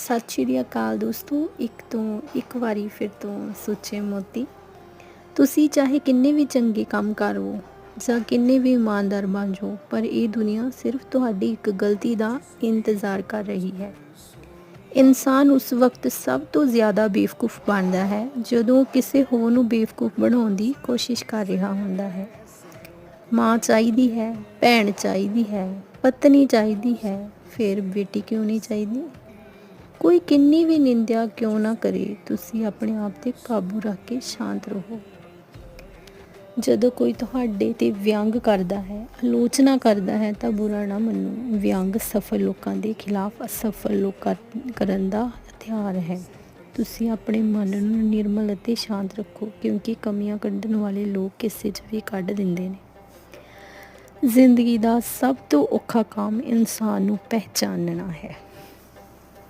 ਸਤਿ ਸ਼੍ਰੀ ਅਕਾਲ ਦੋਸਤੋ, ਇੱਕ ਤੋਂ ਇੱਕ ਵਾਰੀ ਫਿਰ ਤੋਂ ਸੁੱਚੇ ਮੋਤੀ। ਤੁਸੀਂ ਚਾਹੇ ਕਿੰਨੇ ਵੀ ਚੰਗੇ ਕੰਮ ਕਰੋ ਜਾਂ ਕਿੰਨੇ ਵੀ ਇਮਾਨਦਾਰ ਬਣ ਜਾਓ, ਪਰ ਇਹ ਦੁਨੀਆ ਸਿਰਫ ਤੁਹਾਡੀ ਇੱਕ ਗਲਤੀ ਦਾ ਇੰਤਜ਼ਾਰ ਕਰ ਰਹੀ ਹੈ। ਇਨਸਾਨ ਉਸ ਵਕਤ ਸਭ ਤੋਂ ਜ਼ਿਆਦਾ ਬੇਵਕੂਫ ਬਣਦਾ ਹੈ, ਜਦੋਂ ਕਿਸੇ ਹੋਰ ਨੂੰ ਬੇਵਕੂਫ ਬਣਾਉਣ ਦੀ ਕੋਸ਼ਿਸ਼ ਕਰ ਰਿਹਾ ਹੁੰਦਾ ਹੈ। ਮਾਂ ਚਾਹੀਦੀ ਹੈ, ਭੈਣ ਚਾਹੀਦੀ ਹੈ, ਪਤਨੀ ਚਾਹੀਦੀ ਹੈ, ਫਿਰ ਬੇਟੀ ਕਿਉਂ ਨਹੀਂ ਚਾਹੀਦੀ? ਕੋਈ ਕਿੰਨੀ ਵੀ ਨਿੰਦਿਆ ਕਿਉਂ ਨਾ ਕਰੇ, ਤੁਸੀਂ ਆਪਣੇ ਆਪ ਤੇ ਕਾਬੂ ਰੱਖ ਕੇ ਸ਼ਾਂਤ ਰਹੋ। ਜਦੋਂ ਕੋਈ ਤੁਹਾਡੇ ਤੇ ਵਿਅੰਗ ਕਰਦਾ ਹੈ, ਆਲੋਚਨਾ ਕਰਦਾ ਹੈ, ਤਾਂ ਬੁਰਾ ਨਾ ਮੰਨੋ। ਵਿਅੰਗ ਸਫਲ ਲੋਕਾਂ ਦੇ ਖਿਲਾਫ ਅਸਫਲ ਲੋਕਾਂ ਕਰਨ ਦਾ ਹਥਿਆਰ ਹੈ। ਤੁਸੀਂ ਆਪਣੇ ਮਨ ਨੂੰ ਨਿਰਮਲ ਅਤੇ ਸ਼ਾਂਤ ਰੱਖੋ, ਕਿਉਂਕਿ ਕਮੀਆਂ ਕੱਢਣ ਵਾਲੇ ਲੋਕ ਕਿਸੇ 'ਚ ਵੀ ਕੱਢ ਦਿੰਦੇ ਨੇ। ਜ਼ਿੰਦਗੀ ਦਾ ਸਭ ਤੋਂ ਔਖਾ ਕੰਮ ਇਨਸਾਨ ਨੂੰ ਪਹਿਚਾਨਣਾ ਹੈ।